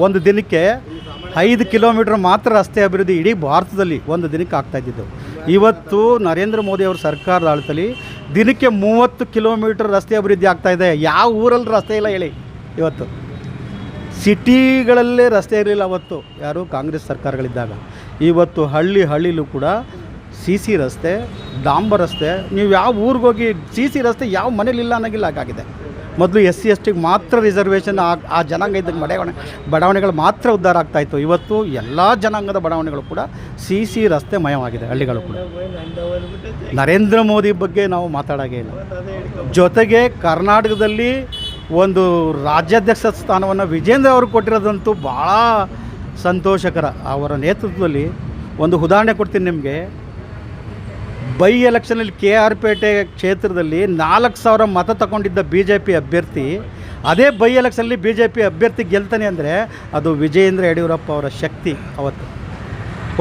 ಒಂದು ದಿನಕ್ಕೆ ಐದು ಕಿಲೋಮೀಟರ್ ಮಾತ್ರ ರಸ್ತೆ ಅಭಿವೃದ್ಧಿ ಇಡೀ ಭಾರತದಲ್ಲಿ ಒಂದು ದಿನಕ್ಕೆ ಆಗ್ತಾ ಇದ್ದಿದ್ದು. ಇವತ್ತು ನರೇಂದ್ರ ಮೋದಿ ಅವರ ಸರ್ಕಾರದ ಆಳ್ತಲ್ಲಿ ದಿನಕ್ಕೆ ಮೂವತ್ತು ಕಿಲೋಮೀಟರ್ ರಸ್ತೆ ಅಭಿವೃದ್ಧಿ ಆಗ್ತಾ ಇದೆ. ಯಾವ ಊರಲ್ಲಿ ರಸ್ತೆ ಇಲ್ಲ ಹೇಳಿ ಇವತ್ತು. ಸಿಟಿಗಳಲ್ಲೇ ರಸ್ತೆ ಇರಲಿಲ್ಲ ಅವತ್ತು. ಯಾರು? ಕಾಂಗ್ರೆಸ್ ಸರ್ಕಾರಗಳಿದ್ದಾಗ. ಇವತ್ತು ಹಳ್ಳಿ ಹಳ್ಳಿಲೂ ಕೂಡ ಸಿ ಸಿ ರಸ್ತೆ ಡಾಂಬರ್ ರಸ್ತೆ, ನೀವು ಯಾವ ಊರಿಗೋಗಿ ಸಿ ಸಿ ರಸ್ತೆ ಯಾವ ಮನೇಲಿಲ್ಲ ಅನ್ನೋಂಗಿಲ್ಲ ಹಾಗಾಗಿದೆ. ಮೊದಲು ಎಸ್ ಸಿ, ಎಸ್ ಟಿಗೆ ಮಾತ್ರ ರಿಸರ್ವೇಷನ್ ಆ ಆ ಜನಾಂಗ ಇದ್ದಂಗೆ ಬಡಾವಣೆ ಬಡಾವಣೆಗಳು ಮಾತ್ರ ಉದ್ಧಾರ ಆಗ್ತಾಯಿತ್ತು ಇವತ್ತು ಎಲ್ಲ ಜನಾಂಗದ ಬಡಾವಣೆಗಳು ಕೂಡ ಸಿ ಸಿ ರಸ್ತೆ ಮಯವಾಗಿದೆ, ಹಳ್ಳಿಗಳು ಕೂಡ. ನರೇಂದ್ರ ಮೋದಿ ಬಗ್ಗೆ ನಾವು ಮಾತಾಡೋಂಗೇ ಇಲ್ಲ. ಜೊತೆಗೆ ಕರ್ನಾಟಕದಲ್ಲಿ ಒಂದು ರಾಜ್ಯಾಧ್ಯಕ್ಷ ಸ್ಥಾನವನ್ನು ವಿಜೇಂದ್ರ ಅವರು ಕೊಟ್ಟಿರೋದಂತೂ ಭಾಳ ಸಂತೋಷಕರ. ಅವರ ನೇತೃತ್ವದಲ್ಲಿ ಒಂದು ಉದಾಹರಣೆ ಕೊಡ್ತೀನಿ ನಿಮಗೆ. ಬೈ ಎಲೆಕ್ಷನಲ್ಲಿ ಕೆ ಆರ್ ಪೇಟೆ ಕ್ಷೇತ್ರದಲ್ಲಿ ನಾಲ್ಕು ಸಾವಿರ ಮತ ತಗೊಂಡಿದ್ದ ಬಿ ಜೆ ಪಿ ಅಭ್ಯರ್ಥಿ. ಅದೇ ಬೈ ಎಲೆಕ್ಷನಲ್ಲಿ ಬಿ ಜೆ ಪಿ ಅಭ್ಯರ್ಥಿ ಗೆಲ್ತಾನೆ ಅಂದರೆ ಅದು ವಿಜಯೇಂದ್ರ ಯಡಿಯೂರಪ್ಪ ಅವರ ಶಕ್ತಿ ಅವತ್ತು.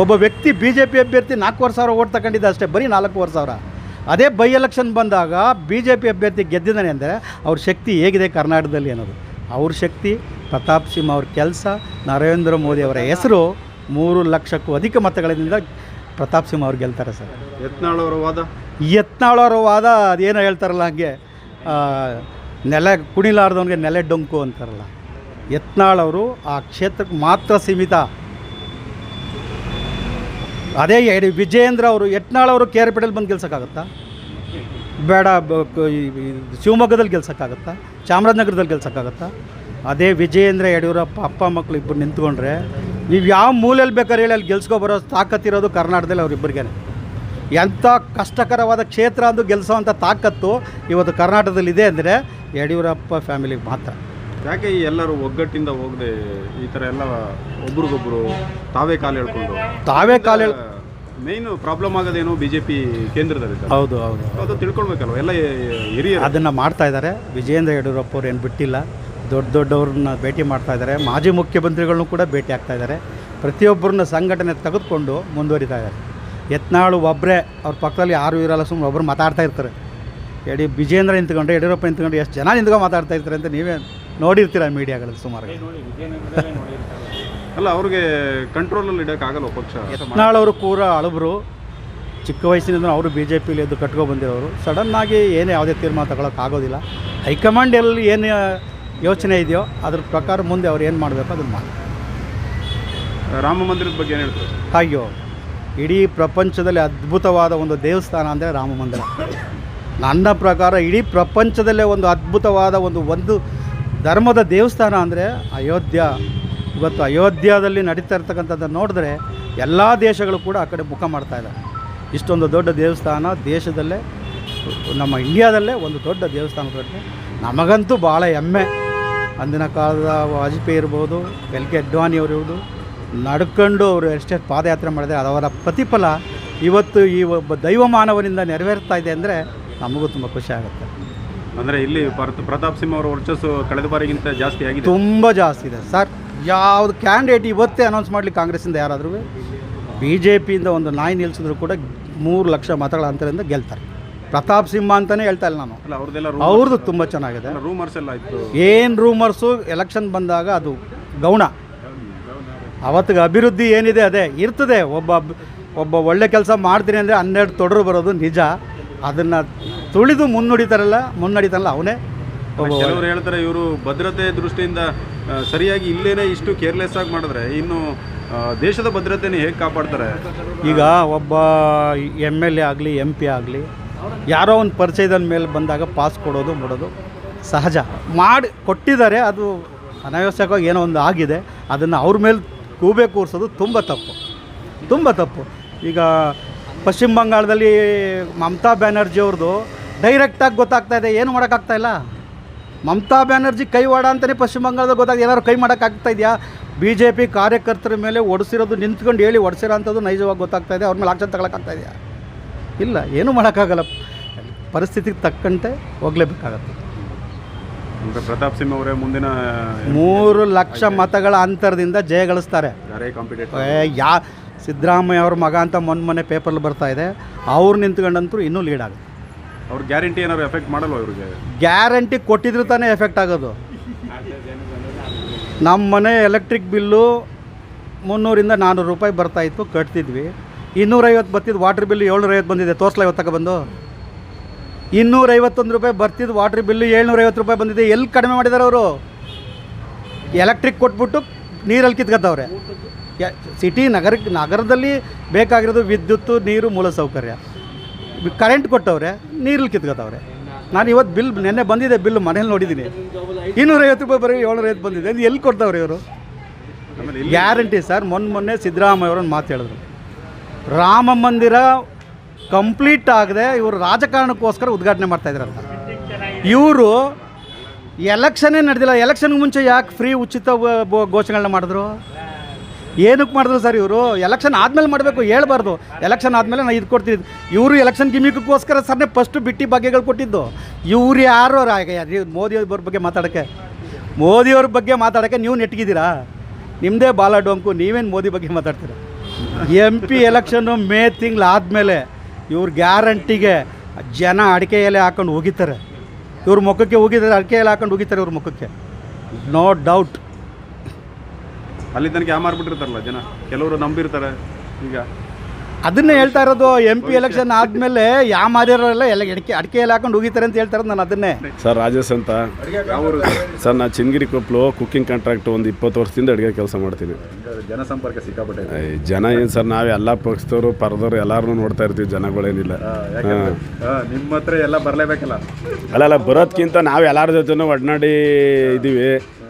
ಒಬ್ಬ ವ್ಯಕ್ತಿ ಬಿ ಜೆ ಪಿ ಅಭ್ಯರ್ಥಿ ನಾಲ್ಕೂವರೆ ಸಾವಿರ ಓಟ್ ತಗೊಂಡಿದ್ದ ಅಷ್ಟೇ, ಬರೀ ನಾಲ್ಕೂವರೆ ಸಾವಿರ. ಅದೇ ಬೈ ಎಲೆಕ್ಷನ್ ಬಂದಾಗ ಬಿ ಜೆ ಪಿ ಅಭ್ಯರ್ಥಿ ಗೆದ್ದಿದ್ದಾನೆ ಅಂದರೆ ಅವ್ರ ಶಕ್ತಿ ಹೇಗಿದೆ ಕರ್ನಾಟಕದಲ್ಲಿ ಅನ್ನೋದು. ಅವ್ರ ಶಕ್ತಿ, ಪ್ರತಾಪ್ ಸಿಂಹ ಅವ್ರ ಕೆಲಸ, ನರೇಂದ್ರ ಮೋದಿ ಅವರ ಹೆಸರು ಮೂರು ಲಕ್ಷಕ್ಕೂ ಅಧಿಕ ಮತಗಳಿಂದ ಪ್ರತಾಪ್ ಸಿಂಹ ಅವ್ರು ಗೆಲ್ತಾರೆ ಸರ್. ಯತ್ನಾಳ್ ಅವರ ವಾದ? ಯತ್ನಾಳವರ ವಾದ ಅದೇನೋ ಹೇಳ್ತಾರಲ್ಲ ಹಾಗೆ ನೆಲ ಕುಣಿಲಾರ್ದವನಿಗೆ ನೆಲೆ ಡೊಂಕು ಅಂತಾರಲ್ಲ. ಯತ್ನಾಳ್ ಅವರು ಆ ಕ್ಷೇತ್ರಕ್ಕೆ ಮಾತ್ರ ಸೀಮಿತ. ಅದೇ ಎಡಿ- ವಿಜಯೇಂದ್ರ ಅವರು ಯತ್ನಾಳ್ ಅವರು ಕೆ ಆರ್ ಪೇಟೆಲ್ ಬಂದು ಗೆಲ್ಸೋಕ್ಕಾಗತ್ತಾ? ಬೇಡ ಶಿವಮೊಗ್ಗದಲ್ಲಿ ಗೆಲ್ಸೋಕ್ಕಾಗತ್ತಾ? ಚಾಮರಾಜನಗರದಲ್ಲಿ ಗೆಲ್ಸೋಕ್ಕಾಗತ್ತಾ? ಅದೇ ವಿಜಯೇಂದ್ರ ಯಡಿಯೂರಪ್ಪ ಅಪ್ಪ ಮಕ್ಕಳು ಇಬ್ಬರು ನಿಂತ್ಕೊಂಡ್ರೆ ನೀವು ಯಾವ ಮೂಲೆಯಲ್ಲಿ ಬೇಕಾದ್ರೆ ಹೇಳಿ ಅಲ್ಲಿ ಗೆಲ್ಸ್ಕೊಬರೋ ತಾಕತ್ತಿರೋದು ಕರ್ನಾಟಕದಲ್ಲಿ ಅವರಿಬ್ಬರಿಗೆ ಎಂಥ ಕಷ್ಟಕರವಾದ ಕ್ಷೇತ್ರ ಅಂದು ಗೆಲ್ಲಿಸೋವಂಥ ತಾಕತ್ತು ಇವತ್ತು ಕರ್ನಾಟಕದಲ್ಲಿ ಇದೆ ಅಂದರೆ ಯಡಿಯೂರಪ್ಪ ಫ್ಯಾಮಿಲಿಗೆ ಮಾತ್ರ. ಯಾಕೆ ಈ ಎಲ್ಲರೂ ಒಗ್ಗಟ್ಟಿಂದ ಹೋಗದೆ ಈ ಥರ ಎಲ್ಲ ಒಬ್ರಿಗೊಬ್ರು ತಾವೇ ಕಾಲು ಹೇಳ್ಕೊಂಡು? ತಾವೇ ಕಾಲು ಮೇನ್ ಪ್ರಾಬ್ಲಮ್ ಆಗೋದೇನು ಬಿ ಜೆ ಪಿ ಕೇಂದ್ರದಲ್ಲಿ ಹೌದು ಹೌದು. ಅದು ತಿಳ್ಕೊಳ್ಬೇಕಲ್ವ? ಎಲ್ಲ ಹಿರಿಯರು. ಅದನ್ನು ಮಾಡ್ತಾ ಇದ್ದಾರೆ. ವಿಜಯೇಂದ್ರ ಯಡಿಯೂರಪ್ಪ ಅವ್ರು ಏನು ಬಿಟ್ಟಿಲ್ಲ. ದೊಡ್ಡ ದೊಡ್ಡವ್ರನ್ನ ಭೇಟಿ ಮಾಡ್ತಾ ಇದ್ದಾರೆ. ಮಾಜಿ ಮುಖ್ಯಮಂತ್ರಿಗಳನ್ನೂ ಕೂಡ ಭೇಟಿ ಆಗ್ತಾ ಇದ್ದಾರೆ. ಪ್ರತಿಯೊಬ್ಬರನ್ನ ಸಂಘಟನೆ ತೆಗೆದುಕೊಂಡು ಮುಂದುವರಿತಾ ಇದ್ದಾರೆ. ಯತ್ನಾಳು ಒಬ್ಬರೇ ಅವ್ರ ಪಕ್ಕದಲ್ಲಿ ಯಾರು ಇರಲ್ಲ ಸುಮ್ಮನೆ ಒಬ್ಬರು ಮಾತಾಡ್ತಾ ಇರ್ತಾರೆ. ಯಡಿ ವಿಜೇಂದ್ರ ನಿಂತ್ಕೊಂಡು ಯಡಿಯೂರಪ್ಪ ನಿಂತ್ಕೊಂಡು ಎಷ್ಟು ಜನ ನಿಂತ್ಕೊಂಡು ಮಾತಾಡ್ತಾ ಇರ್ತಾರೆ ಅಂತ ನೀವೇ ನೋಡಿರ್ತೀರ ಮೀಡಿಯಾಗಳಲ್ಲಿ ಸುಮಾರು? ಅಲ್ಲ ಅವ್ರಿಗೆ ಕಂಟ್ರೋಲಲ್ಲಿ ಇಡೋಕ್ಕಾಗಲ್ಲ ಪಕ್ಷ. ಯತ್ನಾಳ್ ಅವರು ಕೂಡ ಅಳಬ್ರು. ಚಿಕ್ಕ ವಯಸ್ಸಿನಿಂದ ಅವರು ಬಿ ಜೆ ಪಿಲಿ ಎದ್ದು ಕಟ್ಕೊ ಬಂದಿರೋರು. ಸಡನ್ನಾಗಿ ಏನು ಯಾವುದೇ ತೀರ್ಮಾನ ತಗೊಳಕ್ಕಾಗೋದಿಲ್ಲ ಹೈಕಮಾಂಡ್ ಎಲ್ಲಿ ಏನು ಯೋಚನೆ ಇದೆಯೋ ಅದ್ರ ಪ್ರಕಾರ ಮುಂದೆ ಅವ್ರು ಏನು ಮಾಡಬೇಕು ಅದನ್ನು ಮಾಡಿ. ರಾಮ ಮಂದಿರದ ಬಗ್ಗೆ ಏನು ಹೇಳ್ತಾರೆ? ಅಯ್ಯೋ ಇಡೀ ಪ್ರಪಂಚದಲ್ಲಿ ಅದ್ಭುತವಾದ ಒಂದು ದೇವಸ್ಥಾನ ಅಂದರೆ ರಾಮ ಮಂದಿರ. ನನ್ನ ಪ್ರಕಾರ ಇಡೀ ಪ್ರಪಂಚದಲ್ಲೇ ಒಂದು ಅದ್ಭುತವಾದ ಒಂದು ಒಂದು ಧರ್ಮದ ದೇವಸ್ಥಾನ ಅಂದರೆ ಅಯೋಧ್ಯ. ಇವತ್ತು ಅಯೋಧ್ಯದಲ್ಲಿ ನಡೀತಾ ಇರ್ತಕ್ಕಂಥದ್ದನ್ನು ನೋಡಿದ್ರೆ ಎಲ್ಲ ದೇಶಗಳು ಕೂಡ ಆ ಕಡೆ ಮುಖ ಮಾಡ್ತಾ ಇದ್ದಾರೆ ಇಷ್ಟೊಂದು ದೊಡ್ಡ ದೇವಸ್ಥಾನ ದೇಶದಲ್ಲೇ ನಮ್ಮ ಇಂಡಿಯಾದಲ್ಲೇ ಒಂದು ದೊಡ್ಡ ದೇವಸ್ಥಾನ ನಮಗಂತೂ ಭಾಳ ಹೆಮ್ಮೆ. ಅಂದಿನ ಕಾಲದ ವಾಜಪೇಯಿ ಇರ್ಬೋದು ಎಲ್ ಕೆ ಅಡ್ವಾಣಿ ಅವರು ಇರ್ಬೋದು ನಡ್ಕೊಂಡು ಅವರು ಎಷ್ಟೇ ಪಾದಯಾತ್ರೆ ಮಾಡಿದರೆ ಅದವರ ಪ್ರತಿಫಲ ಇವತ್ತು ಈ ಒಬ್ಬ ದೈವ ಮಾನವನಿಂದ ನೆರವೇರ್ತಾ ಇದೆ ಅಂದರೆ ನಮಗೂ ತುಂಬ ಖುಷಿ ಆಗುತ್ತೆ. ಅಂದರೆ ಇಲ್ಲಿ ಪ್ರತ- ಪ್ರತಾಪ್ ಸಿಂಹ ಅವರ ವರ್ಚಸ್ಸು ಕಳೆದ ಬಾರಿಗಿಂತ ಜಾಸ್ತಿ ಆಗಿದೆ. ತುಂಬ ಜಾಸ್ತಿ ಇದೆ. ಸರ್ ಯಾವುದು ಕ್ಯಾಂಡಿಡೇಟ್ ಇವತ್ತೇ ಅನೌನ್ಸ್ ಮಾಡಲಿ ಕಾಂಗ್ರೆಸ್ಸಿಂದ ಯಾರಾದರೂ? ಬಿ ಜೆ ಪಿಯಿಂದ ಒಂದು ನಾಯಿ ನಿಲ್ಲಿಸಿದ್ರು ಕೂಡ ಮೂರು ಲಕ್ಷ ಮತಗಳ ಅಂತರದಿಂದ ಗೆಲ್ತಾರೆ. ಪ್ರತಾಪ್ ಸಿಂಹ ಅಂತಲೇ ಹೇಳ್ತಾ ಇಲ್ಲ ನಾನು. ಅಲ್ಲ ಅವ್ರದ್ದೆಲ್ಲ ಅವ್ರದ್ದು ತುಂಬ ಚೆನ್ನಾಗಿದೆ. ರೂಮರ್ಸ್ ಎಲ್ಲ ಇತ್ತು. ಏನು ರೂಮರ್ಸು ಎಲೆಕ್ಷನ್ ಬಂದಾಗ ಅದು ಗೌಣ. ಅವತ್ತಿಗೆ ಅಭಿವೃದ್ಧಿ ಏನಿದೆ ಅದೇ ಇರ್ತದೆ. ಒಬ್ಬ ಒಬ್ಬ ಒಳ್ಳೆ ಕೆಲಸ ಮಾಡ್ತೀನಿ ಅಂದರೆ ಹನ್ನೆರಡು ತೊಡರು ಬರೋದು ನಿಜ. ಅದನ್ನು ತುಳಿದು ಮುನ್ನುಡಿತಾರಲ್ಲ ಮುನ್ನಡಿತಾರಲ್ಲ ಅವನೇ. ಕೆಲವರು ಹೇಳ್ತಾರೆ ಇವರು ಭದ್ರತೆ ದೃಷ್ಟಿಯಿಂದ ಸರಿಯಾಗಿ ಇಲ್ಲೇನೆ ಇಷ್ಟು ಕೇರ್ಲೆಸ್ ಆಗಿ ಮಾಡಿದ್ರೆ ಇನ್ನು ದೇಶದ ಭದ್ರತೆನ ಹೇಗೆ ಕಾಪಾಡ್ತಾರೆ? ಈಗ ಒಬ್ಬ ಎಂ ಎಲ್ ಎ ಆಗಲಿ ಎಂ ಪಿ ಆಗಲಿ ಯಾರೋ ಒಂದು ಪರಿಚಯದ ಮೇಲೆ ಬಂದಾಗ ಪಾಸ್ ಕೊಡೋದು ಮಾಡೋದು ಸಹಜ. ಮಾಡಿ ಕೊಟ್ಟಿದ್ದಾರೆ, ಅದು ಅನಾವಶ್ಯಕವಾಗಿ ಏನೋ ಒಂದು ಆಗಿದೆ, ಅದನ್ನು ಅವ್ರ ಮೇಲೆ ಕೂಬೆ ಕೂರಿಸೋದು ತುಂಬ ತಪ್ಪು. ತುಂಬ ತಪ್ಪು. ಈಗ ಪಶ್ಚಿಮ ಬಂಗಾಳದಲ್ಲಿ ಮಮತಾ ಬ್ಯಾನರ್ಜಿ ಅವ್ರದ್ದು ಡೈರೆಕ್ಟಾಗಿ ಗೊತ್ತಾಗ್ತಾ ಇದೆ, ಏನು ಮಾಡೋಕ್ಕಾಗ್ತಾ ಇಲ್ಲ? ಮಮತಾ ಬ್ಯಾನರ್ಜಿ ಕೈವಾಡ ಅಂತಲೇ ಪಶ್ಚಿಮ ಬಂಗಾಳದಲ್ಲಿ ಗೊತ್ತಾಗಿದೆ ಏನಾದ್ರು ಕೈ ಮಾಡೋಕ್ಕಾಗ್ತಾ ಇದೆಯಾ? ಬಿ ಜೆ ಪಿ ಕಾರ್ಯಕರ್ತರ ಮೇಲೆ ಒಡಿಸಿರೋದು ನಿಂತ್ಕೊಂಡು ಹೇಳಿ, ಒಡಿಸಿರೋ ಅಂಥದ್ದು ನೈಜವಾಗಿ ಗೊತ್ತಾಗ್ತಾ ಇದೆ, ಅವ್ರ ಮೇಲೆ ಆಕ್ಷನ್ ತಗೊಳಕ್ಕಾಗ್ತಾ ಇದೆಯಾ? ಇಲ್ಲ, ಏನೂ ಮಾಡೋಕ್ಕಾಗಲ್ಲ ಪರಿಸ್ಥಿತಿಗೆ ತಕ್ಕಂತೆ ಹೋಗ್ಲೇಬೇಕಾಗತ್ತೆ. ಅಂದ್ರೆ ಪ್ರತಾಪ್ ಸಿಂಹ ಅವರೇ ಮುಂದಿನ ಮೂರು ಲಕ್ಷ ಮತಗಳ ಅಂತರದಿಂದ ಜಯ ಗಳಿಸ್ತಾರೆ. ಯಾ ಸಿದ್ದರಾಮಯ್ಯ ಅವ್ರ ಮಗ ಅಂತ ಮೊನ್ನೆ ಮೊನ್ನೆ ಪೇಪರ್ಲಿ ಬರ್ತಾ ಇದೆ. ಅವ್ರು ನಿಂತ್ಕೊಂಡಂತೂ ಇನ್ನೂ ಲೀಡ್ ಆಗುತ್ತೆ. ಅವ್ರ ಗ್ಯಾರಂಟಿ ಏನಾದ್ರು ಎಫೆಕ್ಟ್ ಮಾಡಲ್ಲ ಅವ್ರಿಗೆ ಗ್ಯಾರಂಟಿ ಕೊಟ್ಟಿದ್ರು ತಾನೇ ಎಫೆಕ್ಟ್ ಆಗೋದು. ನಮ್ಮ ಮನೆ ಎಲೆಕ್ಟ್ರಿಕ್ ಬಿಲ್ಲು ಮುನ್ನೂರಿಂದ ನಾನ್ನೂರು ರೂಪಾಯಿ ಬರ್ತಾಯಿತ್ತು ಕಟ್ತಿದ್ವಿ. ಇನ್ನೂರೈವತ್ತು ಬತ್ತಿದ್ದು ವಾಟ್ರ್ ಬಿಲ್ಲು ಏಳ್ನೂರೈವತ್ತು ಬಂದಿದೆ. ತೋರಿಸ್ಲಾ ಇವತ್ತು ಬಂದು? ಇನ್ನೂರೈವತ್ತೊಂದು ರೂಪಾಯಿ ಬರ್ತಿದ್ದು ವಾಟ್ರ್ ಬಿಲ್ಲು ಏಳ್ನೂರೈವತ್ತು ರೂಪಾಯಿ ಬಂದಿದೆ. ಎಲ್ಲಿ ಕಡಿಮೆ ಮಾಡಿದ್ದಾರೆ ಅವರು? ಎಲೆಕ್ಟ್ರಿಕ್ ಕೊಟ್ಬಿಟ್ಟು ನೀರಲ್ಲಿ ಕಿತ್ಕೊತವ್ರೆ ಸಿಟಿ ನಗರ ನಗರದಲ್ಲಿ ಬೇಕಾಗಿರೋದು ವಿದ್ಯುತ್ತು ನೀರು ಮೂಲಸೌಕರ್ಯ ಕರೆಂಟ್ ಕೊಟ್ಟವ್ರೆ ನೀರಲ್ಲಿ ಕಿತ್ಕೊತವ್ರೆ ನಾನು ಇವತ್ತು ಬಿಲ್ ನೆನ್ನೆ ಬಂದಿದೆ ಬಿಲ್ ಮನೇಲಿ ನೋಡಿದ್ದೀನಿ. ಇನ್ನೂರೈವತ್ತು ರೂಪಾಯಿ ಬರೀ ಏಳ್ನೂರೈವತ್ತು ಬಂದಿದೆ. ಅದು ಎಲ್ಲಿ ಕೊಡ್ತಾವ್ರೆ ಇವರು? ಗ್ಯಾರಂಟಿ ಸರ್ ಮೊನ್ನೆ ಮೊನ್ನೆ ಸಿದ್ದರಾಮಯ್ಯ ಅವರನ್ನು ಮಾತು ಹೇಳಿದ್ರು. ರಾಮ ಮಂದಿರ ಕಂಪ್ಲೀಟ್ ಆಗದೆ ಇವರು ರಾಜಕಾರಣಕ್ಕೋಸ್ಕರ ಉದ್ಘಾಟನೆ ಮಾಡ್ತಾ ಇದ್ರಂತ. ಇವರು ಎಲೆಕ್ಷನ್ನೇ ನಡೆದಿಲ್ಲ, ಎಲೆಕ್ಷನ್ಗೆ ಮುಂಚೆ ಯಾಕೆ ಫ್ರೀ ಉಚಿತ ಘೋಷಣೆಗಳನ್ನ ಮಾಡಿದ್ರು? ಏನಕ್ಕೆ ಮಾಡಿದ್ರು ಸರ್ ಇವರು? ಎಲೆಕ್ಷನ್ ಆದಮೇಲೆ ಮಾಡಬೇಕು, ಹೇಳ್ಬಾರ್ದು. ಎಲೆಕ್ಷನ್ ಆದಮೇಲೆ ನಾನು ಇದು ಕೊಡ್ತೀನಿ. ಇವರು ಎಲೆಕ್ಷನ್ ಗಿಮಿಕ್ಕೋಸ್ಕರ ಸರ್ನೇ ಫಸ್ಟ್ ಬಿಟ್ಟಿ ಭಾಗ್ಯಗಳು ಕೊಟ್ಟಿದ್ದು. ಇವ್ರು ಯಾರು ಮೋದಿ ಅವ್ರ ಬಗ್ಗೆ ಮಾತಾಡೋಕ್ಕೆ. ಮೋದಿಯವ್ರ ಬಗ್ಗೆ ಮಾತಾಡೋಕ್ಕೆ ನೀವು ನೆಟ್ಗಿದ್ದೀರಾ? ನಿಮ್ಮದೇ ಬಾಲ ಡೊಂಕು, ನೀವೇನು ಮೋದಿ ಬಗ್ಗೆ ಮಾತಾಡ್ತೀರಾ? ಎಂ ಪಿ ಎಲೆಕ್ಷನ್ನು ಮೇ ತಿಂಗಳು ಆದಮೇಲೆ ಇವ್ರ ಗ್ಯಾರಂಟಿಗೆ ಜನ ಅಡಿಕೆ ಎಲೆ ಹಾಕೊಂಡು ಹೋಗಿತಾರೆ ಇವ್ರ ಮುಖಕ್ಕೆ ಹೋಗಿದ್ದಾರೆ ಅಡಿಕೆ ಎಲೆ ಹಾಕೊಂಡು ಹೋಗಿತಾರೆ ಇವ್ರ ಮುಖಕ್ಕೆ. ನೋ ಡೌಟ್ ಅಲ್ಲಿ ತನಕ ಯಾಮಾರ್ಬಿಟ್ಟಿರ್ತಾರಲ್ಲ ಜನ? ಕೆಲವರು ನಂಬಿರ್ತಾರೆ ಈಗ. ಅದನ್ನೇ ಹೇಳ್ತಾ ಇರೋದು ಎಂ ಪಿ ಎಲೆಕ್ಷನ್ ಆದಮೇಲೆ ಯಾವ ಮಾದಿರೋರೆಲ್ಲ ಎಲ್ಲ ಅಡಿಕೆ ಅಡಿಕೆ ಎಲ್ಲ ಹಾಕೊಂಡು ಹೋಗಿತಾರೆ ಅಂತ ಹೇಳ್ತಾರೆ ನಾನು ಅದನ್ನೇ. ಸರ್ ರಾಜೇಶ್ ಅಂತ. ಸರ್ ನಾನು ಚಿನ್ನಗಿರಿ ಕೊಪ್ಪಲು ಕುಕ್ಕಿಂಗ್ ಕಾಂಟ್ರಾಕ್ಟ್ ಒಂದು ಇಪ್ಪತ್ತು ವರ್ಷದಿಂದ ಅಡುಗೆ ಕೆಲಸ ಮಾಡ್ತೀನಿ. ಜನಸಂಪರ್ಕ ಸಿಕ್ಕಾಪಟ್ಟೆ. ಜನ ಏನು ಸರ್ ನಾವು ಎಲ್ಲ ಪಕ್ಷದವರು ಪರದವರು ಎಲ್ಲರೂ ನೋಡ್ತಾ ಇರ್ತೀವಿ ಜನಗಳೇನಿಲ್ಲ. ನಿಮ್ಮ ಹತ್ರ ಎಲ್ಲ ಬರಲೇಬೇಕಲ್ಲ? ಅಲ್ಲ ಅಲ್ಲ ಬರೋದ್ಕಿಂತ ನಾವು ಎಲ್ಲರ ಜೊತೆನೂ ಒಡನಾಡಿ ಇದ್ದೀವಿ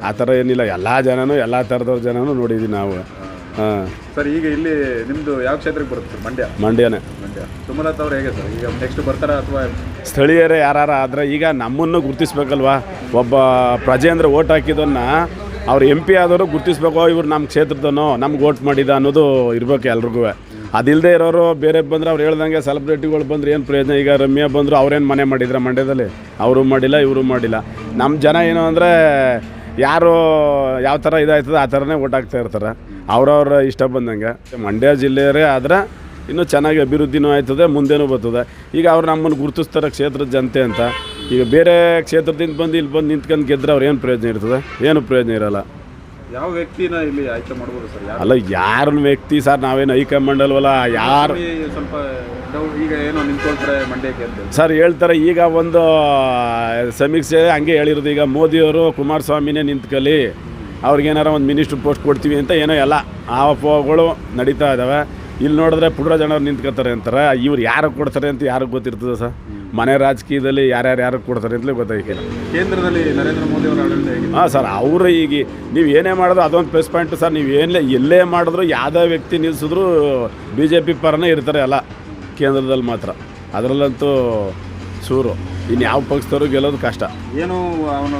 ಆ ಥರ ಏನಿಲ್ಲ ಎಲ್ಲ ಜನನೂ ಎಲ್ಲ ಥರದವ್ರ ಜನನೂ ನೋಡಿದ್ದೀವಿ ನಾವು. ಹಾಂ. ಸರ್ ಈಗ ಇಲ್ಲಿ ನಿಮ್ದು ಯಾವ ಕ್ಷೇತ್ರಕ್ಕೆ ಬರುತ್ತೆ ಸರ್? ಮಂಡ್ಯ. ಮಂಡ್ಯನೇ. ಮಂಡ್ಯ. ಸುಮಲತಾ ಅವ್ರು ಹೇಗೆ ಸರ್? ಈಗ ನೆಕ್ಸ್ಟ್ ಬರ್ತಾರಾ ಅಥವಾ? ಸ್ಥಳೀಯರೇ ಯಾರು ಆದರೆ ಈಗ ನಮ್ಮನ್ನು ಗುರುತಿಸ್ಬೇಕಲ್ವಾ? ಒಬ್ಬ ಪ್ರಜೆ ಅಂದ್ರೆ ಓಟ್ ಹಾಕಿದನ್ನ ಅವ್ರು ಎಂ ಪಿ ಆದವರು ಗುರುತಿಸ್ಬೇಕು ಇವ್ರು ನಮ್ಮ ಕ್ಷೇತ್ರದನೋ ನಮ್ಗೆ ಓಟ್ ಮಾಡಿದ ಅನ್ನೋದು ಇರಬೇಕು ಎಲ್ರಿಗೂ. ಅದಿಲ್ಲದೆ ಇರೋರು ಬೇರೆ ಬಂದರೆ ಅವ್ರು ಹೇಳ್ದಂಗೆ ಸೆಲೆಬ್ರಿಟಿಗಳು ಬಂದ್ರೆ ಏನು ಪ್ರಯೋಜನ? ಈಗ ರಮ್ಯಾ ಬಂದರು ಅವ್ರೇನು ಮನೆ ಮಾಡಿದ್ರ ಮಂಡ್ಯದಲ್ಲಿ? ಅವರು ಮಾಡಿಲ್ಲ ಇವರು ಮಾಡಿಲ್ಲ. ನಮ್ಮ ಜನ ಏನು ಅಂದರೆ ಯಾರು ಯಾವ ಥರ ಇದಾಯ್ತದೆ ಆ ಥರನೇ ಓಟ್ ಹಾಕ್ತಾ ಇರ್ತಾರೆ. ಅವ್ರವ್ರ ಇಷ್ಟ ಬಂದಂಗೆ. ಮಂಡ್ಯ ಜಿಲ್ಲೆಯವರೇ ಆದ್ರೆ ಇನ್ನೂ ಚೆನ್ನಾಗಿ ಅಭಿವೃದ್ಧಿನೂ ಆಯ್ತದೆ ಮುಂದೆನೂ ಬರ್ತದೆ. ಈಗ ಅವ್ರು ನಮ್ಮನ್ನು ಗುರುತಿಸ್ತಾರೆ ಕ್ಷೇತ್ರದ ಜನತೆ ಅಂತ. ಈಗ ಬೇರೆ ಕ್ಷೇತ್ರದಿಂದ ಬಂದು ಇಲ್ಲಿ ಬಂದು ನಿಂತ್ಕೊಂಡು ಗೆದ್ರೆ ಅವ್ರು ಏನು ಪ್ರಯೋಜನ ಇರ್ತದೆ? ಏನು ಪ್ರಯೋಜನ ಇರಲ್ಲ. ಯಾವ ವ್ಯಕ್ತಿನ ಇಲ್ಲಿ ಆಯ್ಕೆ ಮಾಡ್ಬೋದು ಸರ್? ಅಲ್ಲ ಯಾರನ್ನ ವ್ಯಕ್ತಿ ಸರ್ ನಾವೇನು ಹೈಕಮಾಂಡ್ ಅಲ್ವಲ್ಲ ಯಾರು ಸ್ವಲ್ಪ ಡೌ- ಈಗ ಏನೋ ನಿಂತ್ಕೊಳ್ತಾರೆ ಮಂಡ್ಯಕ್ಕೆ ಅಂತ. ಸರ್ ಹೇಳ್ತಾರೆ ಈಗ ಒಂದು ಸಮೀಕ್ಷೆ ಹಂಗೆ ಹೇಳಿರೋದು. ಈಗ ಮೋದಿಯವರು ಕುಮಾರಸ್ವಾಮಿನೇ ನಿಂತ್ಕಲಿ. ಅವ್ರಿಗೇನಾರ ಒಂದು ಮಿನಿಸ್ಟ್ರ್ ಪೋಸ್ಟ್ ಕೊಡ್ತೀವಿ ಅಂತ ಏನೋ ಎಲ್ಲ ಆ ನಡೀತಾ ಇದ್ದಾವೆ ಇಲ್ಲಿ ನೋಡಿದ್ರೆ ಪುಡ್ರ ಜನರು ನಿಂತ್ಕೋತಾರೆ ಅಂತಾರೆ. ಇವ್ರು ಯಾರು ಕೊಡ್ತಾರೆ ಅಂತ ಯಾರಿಗೆ ಗೊತ್ತಿರ್ತದೆ ಸರ್? ಮನೆ ರಾಜಕೀಯದಲ್ಲಿ ಯಾರ್ಯಾರು ಯಾರು ಕೊಡ್ತಾರೆ ಅಂತಲೇ ಗೊತ್ತಾಗಿಲ್ಲ. ಕೇಂದ್ರದಲ್ಲಿ ನರೇಂದ್ರ ಮೋದಿ ಅವರ ಹಾಂ ಸರ್ ಅವರು ಈಗ ನೀವು ಏನೇ ಮಾಡಿದ್ರು ಅದೊಂದು ಪ್ಲಸ್ ಪಾಯಿಂಟ್ ಸರ್. ನೀವು ಏನೇ ಎಲ್ಲೇ ಮಾಡಿದ್ರು ಯಾವುದೇ ವ್ಯಕ್ತಿ ನಿಲ್ಲಿಸಿದ್ರು ಬಿ ಜೆ ಪಿ ಪರನೇ ಇರ್ತಾರೆ ಎಲ್ಲ ಕೇಂದ್ರದಲ್ಲಿ ಮಾತ್ರ. ಅದರಲ್ಲಂತೂ ಸೂರು. ಇನ್ನು ಯಾವ ಪಕ್ಷದವರು ಗೆಲ್ಲೋದು ಕಷ್ಟ. ಏನು ಅವನು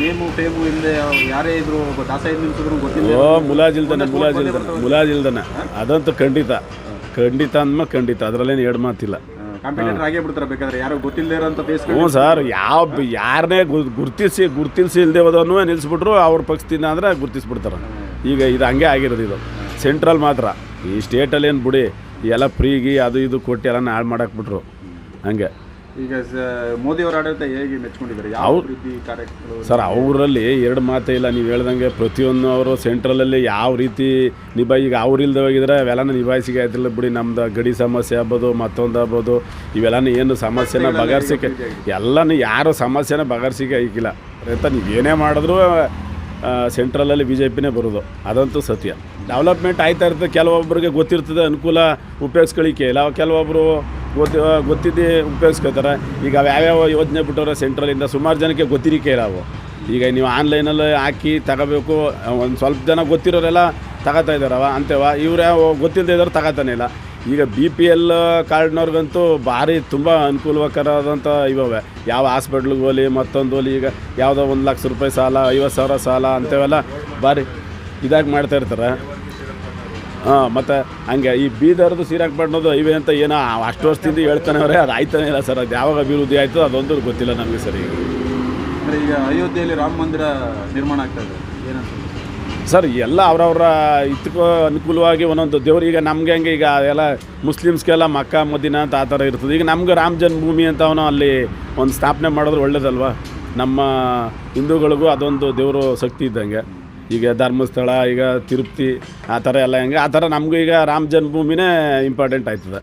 ನೇಮು ಫೇಮು ಇಲ್ಲದೆ ಯಾರೇ ಇದ್ರು ದಾಸ ನಿಲ್ಸಿದ್ರು ಗೊತ್ತಿಲ್ಲ ಓ ಮುಲಾಜಿಲ್ದಾನೆ ಮುಲಾಜಿಲ್ದಾನೆ ಮುಲಾಜಿಲ್ದಾನೆ. ಅದಂತೂ ಖಂಡಿತ. ಖಂಡಿತ ಅಂದ್ಮ ಖಂಡಿತ. ಅದರಲ್ಲೇನು ಎರಡು ಮಾತಿಲ್ಲ. ಕಾಂಪಿಟೇಟರ್ ಆಗೇ ಬಿಡ್ತಾರೆ. ಬೇಕಾದ್ರೆ ಯಾರು ಗೊತ್ತಿಲ್ಲದೆ ಇರೋಂಥ ಫೇಸ್ ಹ್ಞೂ ಸರ್ ಯಾವ ಯಾರನ್ನೇ ಗುರ್ತಿಸಿ ಗುರ್ತಿಸಿ ಇಲ್ಲದೆ ಹೋದವನು ನಿಲ್ಲಿಸ್ಬಿಟ್ರು ಅವ್ರ ಪಕ್ಷದಿಂದ ಅಂದರೆ ಗುರ್ತಿಸ್ಬಿಡ್ತಾರೆ. ಈಗ ಇದು ಹಂಗೆ ಆಗಿರೋದು ಇದು. ಸೆಂಟ್ರಲ್ ಮಾತ್ರ. ಈ ಸ್ಟೇಟಲ್ಲಿ ಏನು ಬಿಡಿ ಎಲ್ಲ ಫ್ರೀಗಿ ಅದು ಇದು ಕೊಟ್ಟು ಎಲ್ಲ ಹಾಳು ಮಾಡಾಕ್ಬಿಟ್ರು ಹಂಗೆ. ಈಗ ಸ- ಮೋದಿ ಅವರ ಆಡಳಿತ ಹೇಗೆ ಮೆಚ್ಕೊಂಡಿದ್ದಾರೆ? ಯಾವ ರೀತಿ ಸರ್ ಅವರಲ್ಲಿ ಎರಡು ಮಾತೇ ಇಲ್ಲ. ನೀವು ಹೇಳ್ದಂಗೆ ಪ್ರತಿಯೊಂದು ಅವರು ಸೆಂಟ್ರಲಲ್ಲಿ ಯಾವ ರೀತಿ ನಿಭಾಯಿ ಈಗ ಅವ್ರು ಇಲ್ದೆ ಹೋಗಿದ್ರೆ ಅವೆಲ್ಲನೂ ನಿಭಾಯಿಸಿಗೆ ಆಯ್ತಿಲ್ಲ ಬಿಡಿ. ನಮ್ದು ಗಡಿ ಸಮಸ್ಯೆ ಆಗ್ಬೋದು ಮತ್ತೊಂದು ಆಗ್ಬೋದು. ಇವೆಲ್ಲನೂ ಏನು ಸಮಸ್ಯೆನ ಬಗೆಹರಿಸಿಕೆ ಎಲ್ಲನೂ ಯಾರು ಸಮಸ್ಯೆನ ಬಗೆಹರಿಸಿಕೆ ಐಕಿಲ್ಲ ಅಂತ ನೀವು ಏನೇ ಮಾಡಿದ್ರು ಸೆಂಟ್ರಲಲ್ಲಿ ಬಿ ಜೆ ಪಿನೇ ಬರೋದು. ಅದಂತೂ ಸತ್ಯ. ಡೆವಲಪ್ಮೆಂಟ್ ಆಯ್ತಾ ಇರ್ತದೆ. ಕೆಲವೊಬ್ಬರಿಗೆ ಗೊತ್ತಿರ್ತದೆ ಅನುಕೂಲ ಉಪಯೋಗಿಸ್ಕೊಳ್ಳಿಕ್ಕೆ. ಇಲ್ಲ ಕೆಲವೊಬ್ಬರು ಗೊತ್ತಿ ಗೊತ್ತಿದ್ದು ಉಪಯೋಗಿಸ್ಕೋತಾರೆ ಈಗ ಅವು ಯಾವ್ಯಾವ ಯೋಜನೆ ಬಿಟ್ಟವ್ರೆ ಸೆಂಟ್ರಲಿಂದ ಸುಮಾರು ಜನಕ್ಕೆ ಗೊತ್ತಿರಿಕೆ ಅವು. ಈಗ ನೀವು ಆನ್ಲೈನಲ್ಲಿ ಹಾಕಿ ತಗೋಬೇಕು ಒಂದು ಸ್ವಲ್ಪ ಜನ ಗೊತ್ತಿರೋರೆಲ್ಲ ತಗೋತಾ ಇದ್ದಾರವ, ಅಂತೇವ? ಇವ್ರು ಯಾವ ಗೊತ್ತಿಲ್ಲದೆ ಇದ್ದಾರೆ ತಗೋತಾನೆ ಇಲ್ಲ. ಈಗ ಬಿ ಪಿ ಎಲ್ ಕಾರ್ಡ್ನವ್ರಿಗಂತೂ ಭಾರಿ ತುಂಬ ಅನುಕೂಲಕರವಾದಂಥ ಇವವೆ ಯಾವ ಹಾಸ್ಪಿಟ್ಲಿಗೆ ಹೋಲಿ, ಮತ್ತೊಂದು ಹೋಲಿ, ಈಗ ಯಾವುದೋ ಒಂದು ಲಕ್ಷ ರೂಪಾಯಿ ಸಾಲ ಐವತ್ತು ಸಾವಿರ ಸಾಲ ಅಂತೇವೆಲ್ಲ ಭಾರಿ ಇದಾಗಿ ಮಾಡ್ತಾ ಇರ್ತಾರೆ. ಹಾಂ ಮತ್ತು ಹಂಗೆ ಈ ಬೀದರ್ದು ಶ್ರೀರಂಗಪಟ್ಟಣದ್ದು ಇವೆ ಅಂತ ಏನೋ ಅಷ್ಟು ವರ್ಷದಿಂದ ಹೇಳ್ತಾನೆ ಅವರೇ ಅದು ಆಯ್ತಾನೆ ಇಲ್ಲ ಸರ್ ಅದು ಯಾವಾಗ ಅಭಿವೃದ್ಧಿ ಆಯಿತು ಅದೊಂದು ಗೊತ್ತಿಲ್ಲ ನಮಗೆ ಸರಿ ಅಂದರೆ ಈಗ ಅಯೋಧ್ಯೆಯಲ್ಲಿ ರಾಮ ಮಂದಿರ ನಿರ್ಮಾಣ ಆಗ್ತಾ ಇದೆ ಏನಂತ ಸರ್ ಎಲ್ಲ ಅವರವರ ಇದಕ್ಕೂ ಅನುಕೂಲವಾಗಿ ಒಂದೊಂದು ದೇವ್ರು ಈಗ ನಮಗೆ ಹಂಗೆ ಈಗ ಎಲ್ಲ ಮುಸ್ಲಿಮ್ಸ್ಗೆಲ್ಲ ಮಕ್ಕ ಮದಿನ ಅಂತ ಆ ಥರ ಇರ್ತದೆ. ಈಗ ನಮ್ಗೆ ರಾಮ ಜನ್ಮಭೂಮಿ ಅಂತ ಅವನು ಅಲ್ಲಿ ಒಂದು ಸ್ಥಾಪನೆ ಮಾಡಿದ್ರೆ ಒಳ್ಳೇದಲ್ವಾ? ನಮ್ಮ ಹಿಂದೂಗಳಿಗೂ ಅದೊಂದು ದೇವರು ಶಕ್ತಿ ಇದ್ದಂಗೆ. ಈಗ ಧರ್ಮಸ್ಥಳ, ಈಗ ತಿರುಪತಿ, ಆ ಥರ ಎಲ್ಲ ಹೆಂಗೆ ಆ ಥರ ನಮಗೂ ಈಗ ರಾಮ ಜನ್ಮಭೂಮಿನೇ ಇಂಪಾರ್ಟೆಂಟ್ ಆಯ್ತದೆ.